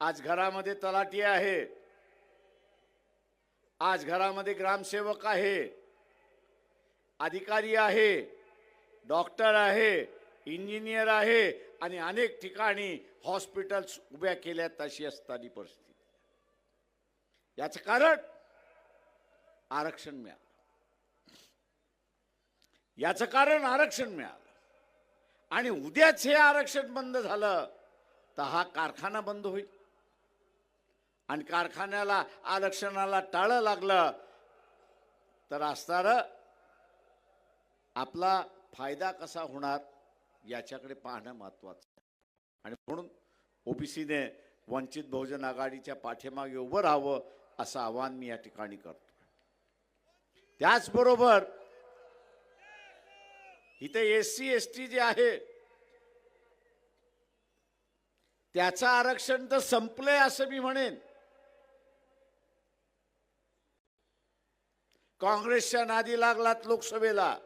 आज घरामध्ये तलाठी आहे. आज घरामध्ये ग्रामसेवक आहे. अधिकारी आहे डॉक्टर आहे इंजिनियर आहे आणि अनेक ठिकाणी हॉस्पिटल्स उभ्या केल्या तशी असताना परिस्थिती. याचं कारण आरक्षण मिळालं. याचं कारण आरक्षण मिळालं. आणि उद्याच हे आरक्षण बंद झालं तर हा कारखाना बंद होईल. आणि कारखान्याला आरक्षणाला टाळं लागलं तर असणार आपला फायदा कसा होणार याच्याकडे पाहणं महत्वाचं आहे. आणि म्हणून ओबीसीने वंचित बहुजन आघाडीच्या पाठीमागे उभं राहावं असं आवाहन मी या ठिकाणी करतो त्याचबरोबर इथे एस सी एस टी जे आहे त्याचं आरक्षण तर संपलंय असं मी म्हणेन. काँग्रेसच्या नादी लागलात लोकसभेला.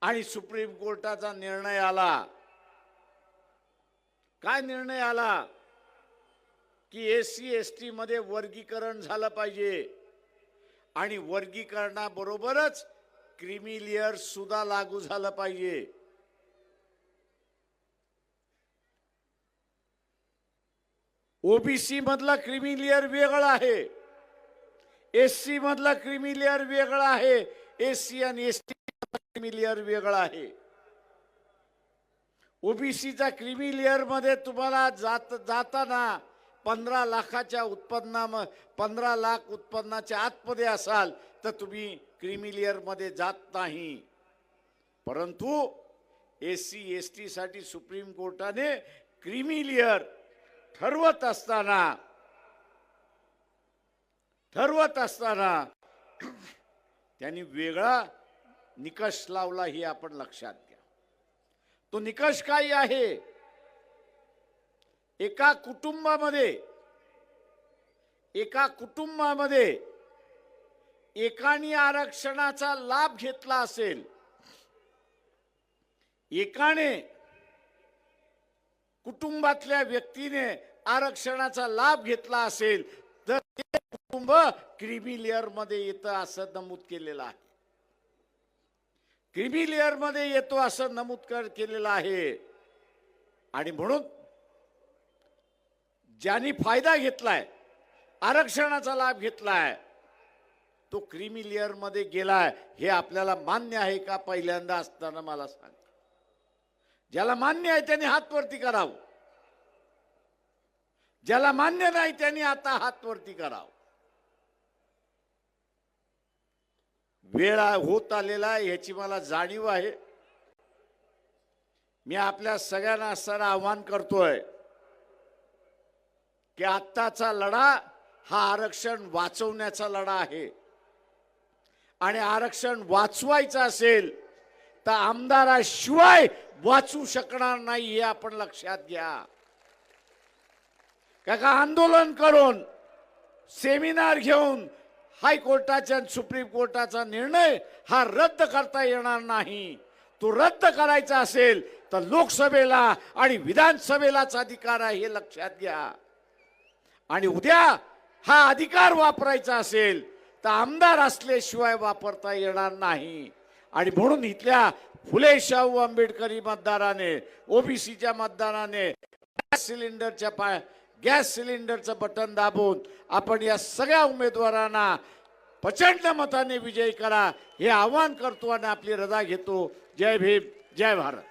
आणि सुप्रीम कोर्टाचा निर्णय आला. काय निर्णय आला? की एस सी एस टी मध्ये वर्गीकरण झालं पाहिजे. आणि वर्गीकरणाबरोबरच क्रिमिलियर सुद्धा लागू झालं पाहिजे. ओबीसी मधला लेअर वेगळा आहे. एस सी मधला लेअर वेगळा आहे. एस सी आणि एस टी क्रिमिलियर वेगळा आहे. ओबीसीचा क्रिमिलियरमध्ये तुम्हाला जात जाताना पंधरा लाखाच्या उत्पन्ना पंधरा लाख उत्पन्नाच्या आतमध्ये असाल तर तुम्ही क्रिमिलियरमध्ये जात नाही. परंतु एस सी एस टी साठी सुप्रीम कोर्टाने क्रिमिलियर ठरवत असताना ठरवत असताना त्यांनी वेगळा निकष लावला हे आपण लक्षात घ्या. तो निकष काय आहे? एका कुटुंबामध्ये एका कुटुंबामध्ये एकाने आरक्षणाचा लाभ घेतला असेल एकाने कुटुंबातल्या व्यक्तीने आरक्षणाचा लाभ घेतला असेल तर ते कुटुंब क्रिमिलियर लेअरमध्ये येतं असं नमूद केलेलं आहे. क्रिमिलियर लेअरमध्ये येतो असं नमूद कर केलेलं आहे. आणि म्हणून ज्यांनी फायदा घेतलाय आरक्षणाचा लाभ घेतलाय तो क्रिमिलियर लेअरमध्ये गेलाय हे आपल्याला मान्य आहे का पहिल्यांदा असताना मला सांग. ज्याला मान्य आहे त्यांनी हातवरती करावं. ज्याला मान्य नाही त्यांनी आता हातवरती करावं. वेळ होत आलेला आहे ह्याची मला जाणीव आहे. मी आपल्या सगळ्यांना असताना आव्हान करतोय की आत्ताचा लढा हा आरक्षण वाचवण्याचा लढा आहे. आणि आरक्षण वाचवायचं असेल तर आमदाराशिवाय वाचू शकणार नाही हे आपण लक्षात घ्या. का का आंदोलन करून सेमिनार घेऊन हायकोर्टाच्या आणि सुप्रीम कोर्टाचा निर्णय हा रद्द करता येणार नाही. तो रद्द करायचा असेल तर लोकसभेला आणि विधानसभेलाच अधिकार आहे हे लक्षात घ्या. आणि उद्या हा अधिकार वापरायचा असेल तर आमदार असल्याशिवाय वापरता येणार नाही. आणि म्हणून इथल्या फुले शाहू आंबेडकरी मतदाराने ओबीसीच्या मतदाराने गॅस सिलेंडरच्या पाय गॅस सिलेंडरचं बटन दाबून आपण या सगळ्या उमेदवारांना प्रचंड मताने विजयी करा हे आवाहन करतो आणि आपली रजा घेतो. जय भीम जय भारत.